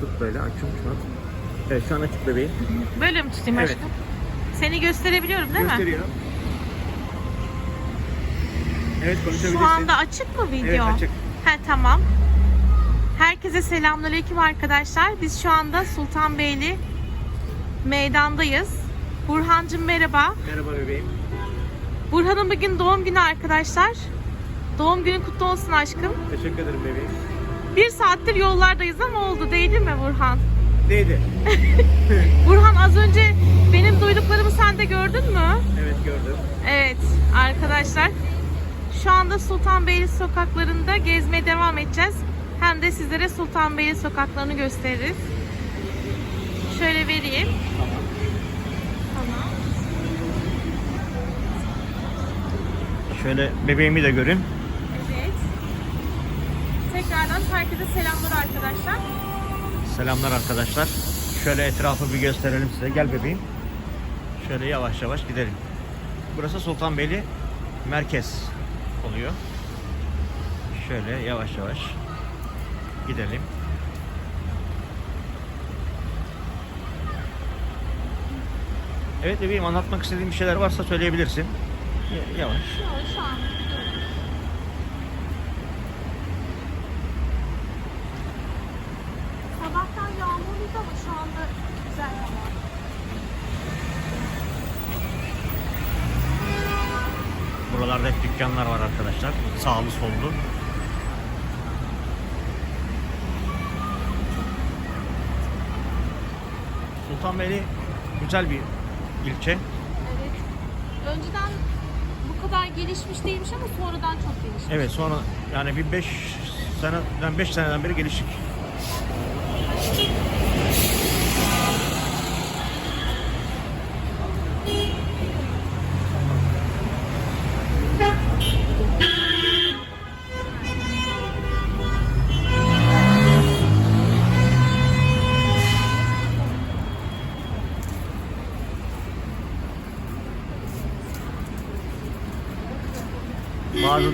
Tut böyle açım şu an. Evet şu an açık bebeğim. Böyle mi tutayım Evet. aşkım? Seni gösterebiliyorum değil mi? Gösteriyor. Evet konuşabilirsin. Şu anda açık mı video? Evet açık. He tamam. Herkese selamünaleyküm arkadaşlar. Biz şu anda Sultanbeyli meydandayız. Burhancığım merhaba. Merhaba bebeğim. Burhan'ın bugün doğum günü arkadaşlar. Doğum günün kutlu olsun aşkım. Teşekkür ederim bebeğim. Bir saattir yollardayız ama oldu değil mi Burhan? Neydi? Burhan az önce benim duyduklarımı sen de gördün mü? Evet gördüm. Evet arkadaşlar şu anda Sultanbeyli sokaklarında gezmeye devam edeceğiz. Hem de sizlere Sultanbeyli sokaklarını gösteririz. Şöyle vereyim. Tamam. Şöyle bebeğimi de görün. Tekrardan herkese selamlar arkadaşlar. Selamlar arkadaşlar. Şöyle etrafı bir gösterelim size. Gel bebeğim. Şöyle yavaş yavaş gidelim. Burası Sultanbeyli merkez oluyor. Şöyle yavaş yavaş gidelim. Evet bebeğim anlatmak istediğin bir şeyler varsa söyleyebilirsin. Yavaş. Şu, şu an. Sabahtan yağmurluydu ama şu anda güzel hava. Buralarda hep dükkanlar var arkadaşlar. Sağlı sollu. Sultanbeyli güzel bir ilçe. Evet. Önceden bu kadar gelişmiş değilmiş ama sonradan çok gelişmiş. Evet sonra yani bir 5 seneden 5 seneden beri gelişik.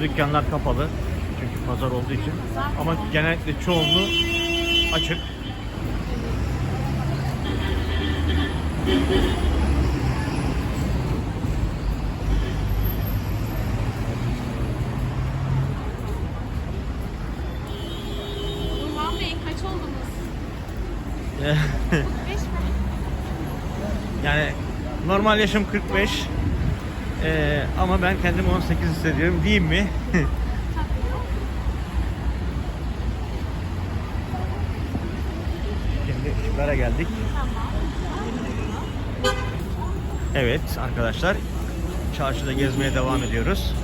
Bazı dükkanlar kapalı. Çünkü pazar olduğu için. Ama genellikle çoğunluğu açık. Burhan Bey kaç oldunuz? 5 mi? yani normal yaşım 45. Ee, ama ben kendimi 18 hissediyorum. Diyeyim mi? Şimdi şunlara geldik. Evet arkadaşlar. Çarşıda gezmeye devam ediyoruz.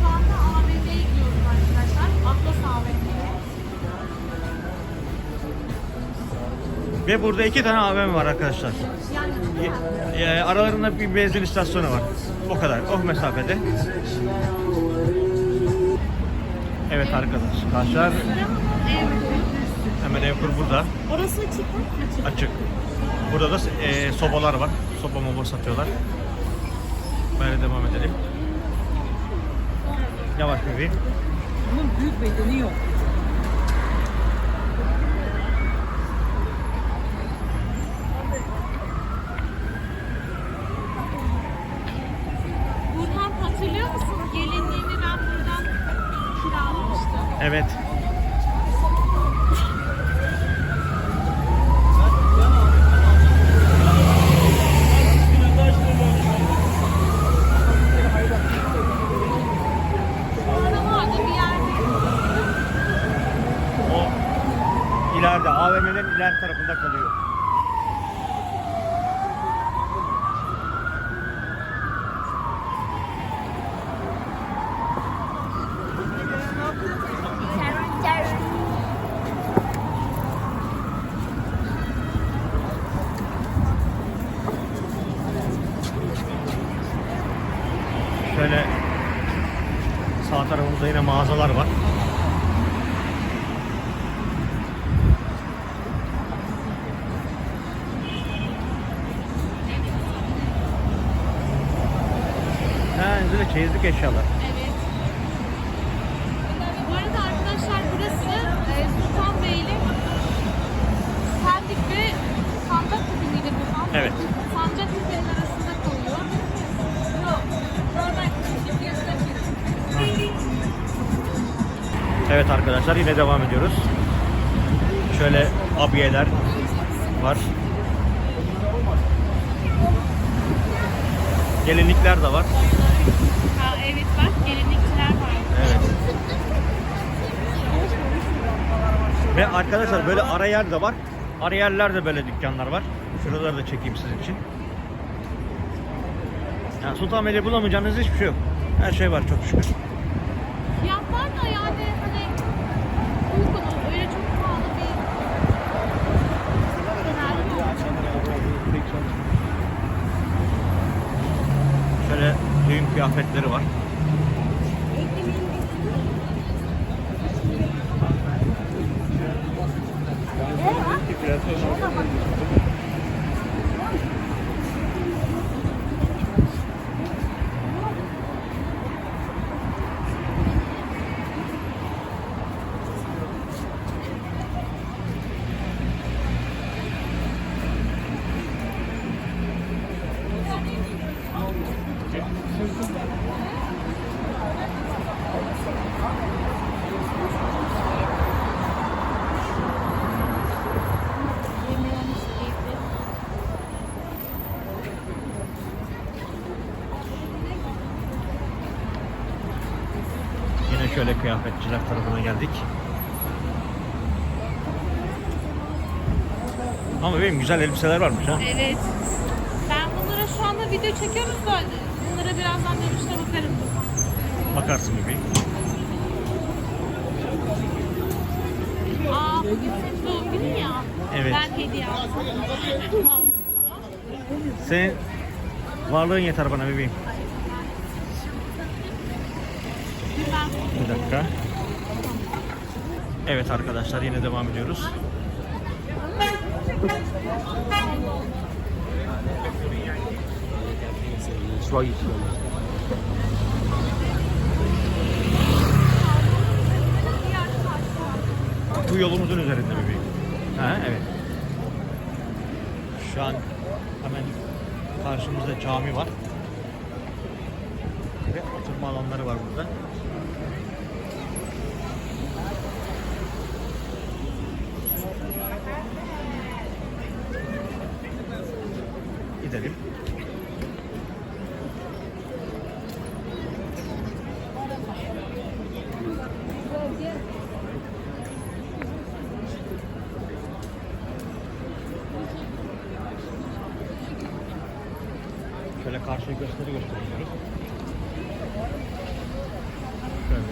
Şu anda AVM'ye gidiyoruz arkadaşlar. Atlas AVM'ye. Ve burada iki tane AVM var arkadaşlar. E, aralarında bir benzin istasyonu var. O kadar. O mesafede. Evet arkadaşlar. Hemen Evkur burada. Orası açık mı? Açık. Burada da e, sobalar var. Soba moba satıyorlar. Böyle devam edelim. Yavaş bebeğim. Bunun büyük bedeni yok. Evet. mağazalar var. Ha, böyle çeyizlik eşyalar. Arkadaşlar yine devam ediyoruz. Şöyle abiyeler var. Gelinlikler de var. Ha, evet bak gelinlikçiler var. Evet. Ve arkadaşlar böyle ara yer de var. Ara yerlerde böyle dükkanlar var. Şuraları da çekeyim sizin için. Yani Sultanbeyli bulamayacağınız hiçbir şey yok. Her şey var çok şükür. Fiyatlar da yani hani uygun öyle çok pahalı bir genelde yok. Şöyle düğün kıyafetleri var. Yine şöyle kıyafetçiler tarafına geldik. Ama benim güzel elbiseler varmış ha. Evet. Ben bunlara şu anda video çekiyoruz da bunlara birazdan dönüşte bakarım. Bakarsın bebeğim. Aa bugün senin doğum günün ya. Evet. Ben hediye aldım. Senin varlığın yeter bana bebeğim. Ben Bir dakika. Evet arkadaşlar yine devam ediyoruz. Bu yolumuzun üzerinde bebeğim. Ha evet. Şu an hemen karşımızda cami var. Oturma alanları var burada. Gidelim. Şöyle karşıya gösteri gösteriyoruz. Şöyle.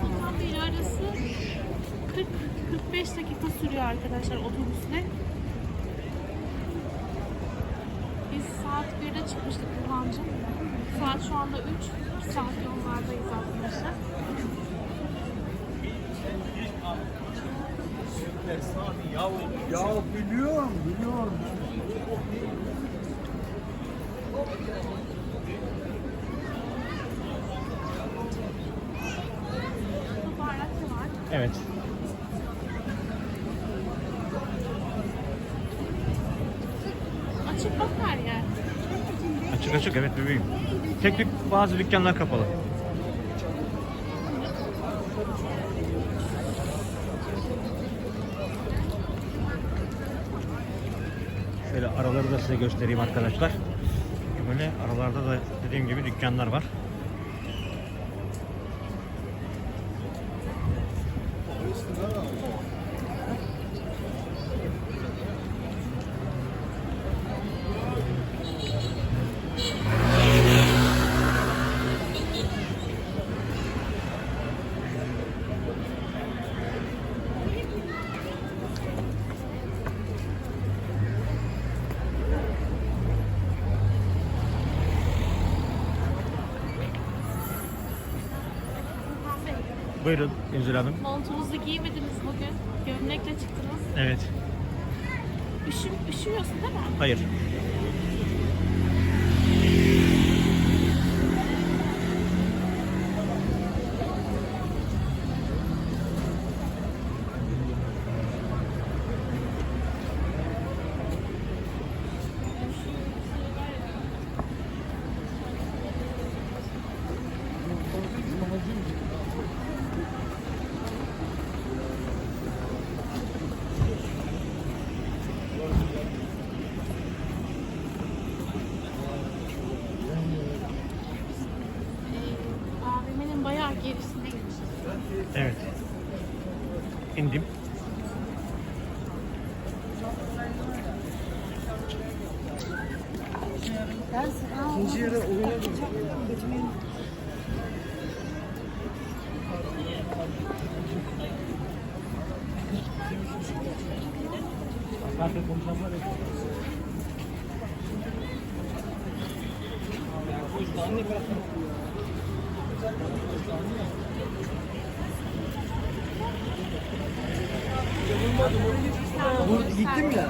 Sultanbeyli arası 40-45 dakika sürüyor arkadaşlar otobüsle. Biz saat 1'de çıkmıştık Burhancığım. Saat şu anda 3. 2 saat yollardayız arkadaşlar. Ya biliyorum, biliyorum. Bu bardak da var. Evet. Açık bak her yer. Açık açık evet bebeğim. Tek tük bazı dükkanlar kapalı. Şöyle araları da size göstereyim arkadaşlar. Böyle aralarda da dediğim gibi dükkanlar var. Burhan Bey, Buyurun Üzül Hanım. montunuzu giymediniz bugün. Gömlekle çıktınız. Evet. Üşü, üşüyorsun değil mi? Hayır. Bu gittim ya.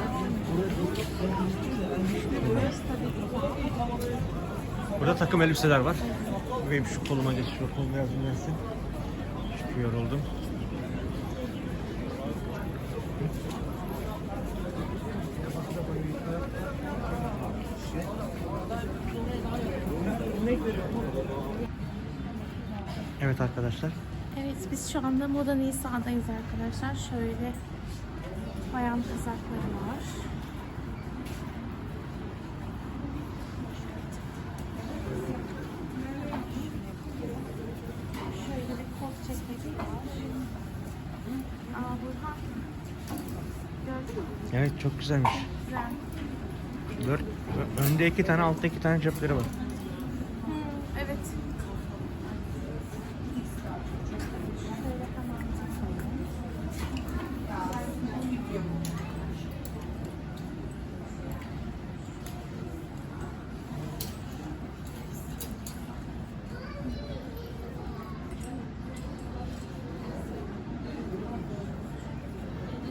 Burada takım elbiseler var. Benim şu koluma geç, şu koluma yardım versin. Çok yoruldum. Evet arkadaşlar. Evet biz şu anda Moda Nisa'dayız arkadaşlar. Şöyle bayan kazakları var. Şöyle bir kot ceketi var. Aa Burhan. Gördün mü? Evet çok güzelmiş. Güzel. Dört, önde iki tane, altta iki tane cepleri var. Hmm, evet. Şöyle hemen takalım.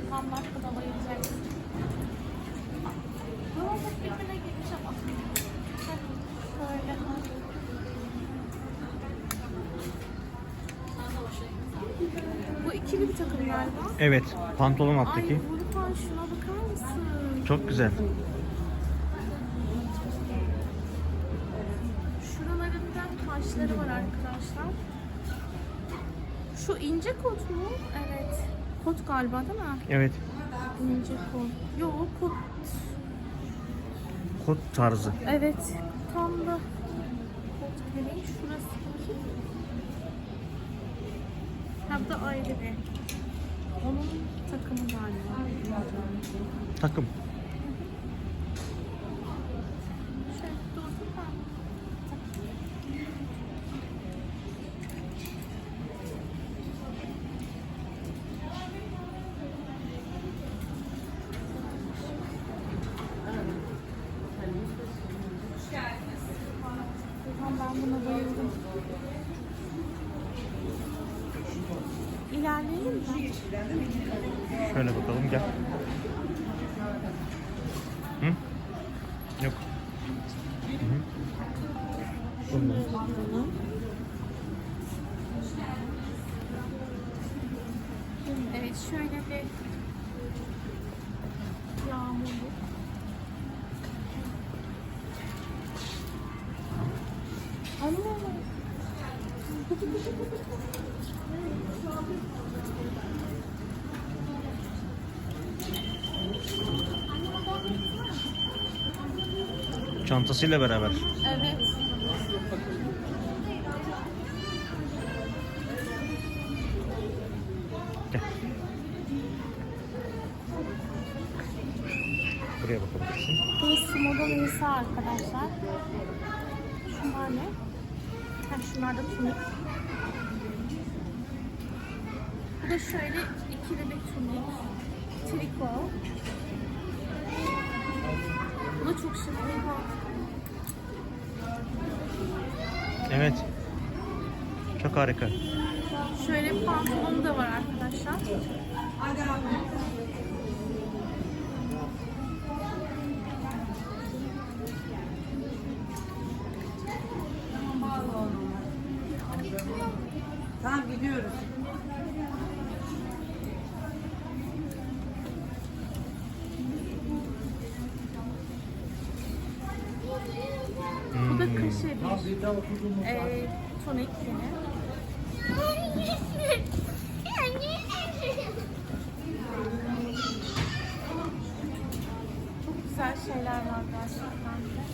Tam dakikada bayılacaksın. Ne olacak birbirine girmiş ama. Böyle. Bu ikili bir takım galiba. Evet, pantolon Ay alttaki. Şuna bakar mısın? Çok güzel. Şuralarında taşları var arkadaşlar. Şu ince kot mu? Evet. Kot galiba değil mi? Evet, İnce kot. Yok kot. kot tarzı. Evet. Tam da kot gibi. Şurası bu da ayrı bir. Onun takımı galiba. Takım. Ben buna bayıldım. İlerleyelim mi? Şöyle bakalım gel. Hı? Yok. Hı hı. Evet şöyle bir yağmurluk. Anne. Çantasıyla beraber. Evet. Gel. Buraya bakabilirsin. Burası Moda Nisa arkadaşlar. Ha, şunlar da tunik. Bu da şöyle ikili bir tunik. Triko. Bu da çok şık. Evet. Çok harika. Şöyle pantolonu da var arkadaşlar. Gidiyoruz. Bu da kaşe bir e, tonik yine. Çok güzel şeyler var gerçekten de.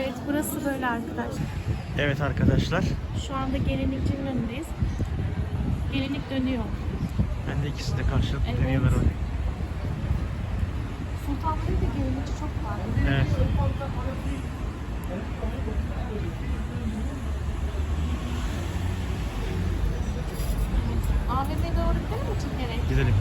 Evet burası böyle arkadaşlar. Evet arkadaşlar. Şu anda gelinlikçinin önündeyiz. Gelinlik dönüyor. Ben de ikisi de karşılıklı Evet. dönüyorlar oraya. Sultanbeyli'de gelinlikçi çok var. Evet. AVM'ye doğru gidelim mi çekerek? Gidelim.